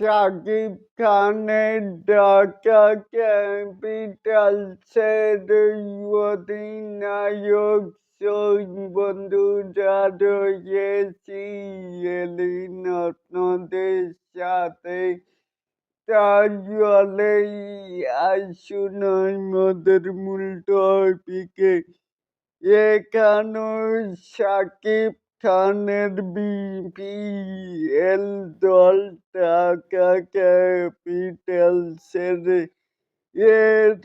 শাকিব খানের ঢাকা ক্যাপিটালসের অধিনায়ক বন্ধুরা রয়েছি এলিন আপনাদের সাথে তাহলে আসুন আমাদের মূল টপিকে এখানে শাকিব খানের বিপিএল দল ঢাকা ক্যাপিটালসের এর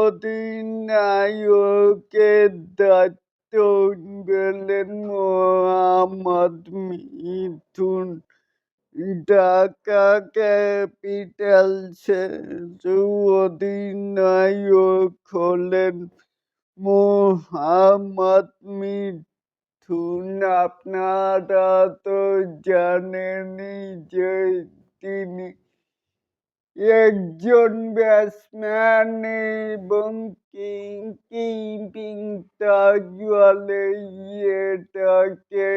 অধিনায়কের দায়িত্ব পেলেন মোহাম্মদ মিথুন। ঢাকা ক্যাপিটালসের অধিনায়ক হলেন মোহাম্মদ মিথুন। আপনারা তো জানেনই যে তিনি একজন ব্যাটসম্যান এবং কিপিং তাহলে এটাকে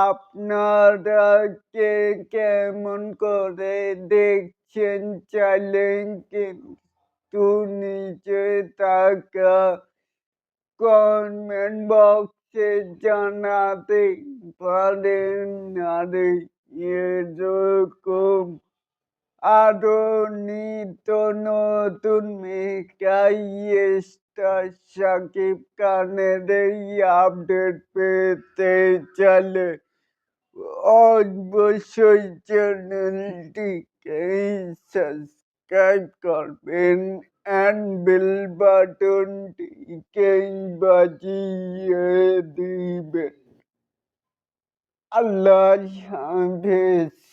আপনারা কে কেমন করে দেখছেন চাইলেন কিন্তু নিচে থাকা কমেন্ট বক্সে জানাতে পারেন আর এরকম আরও নিত্য নতুন মেকাই স্টার সাকিব খানের এই আপডেট পেতে চাইলে অবশ্যই চ্যানেলটিকে সাবস্ক্রাইব করবেন। and Bilbaton came Baji Dib. Allah Shandesh.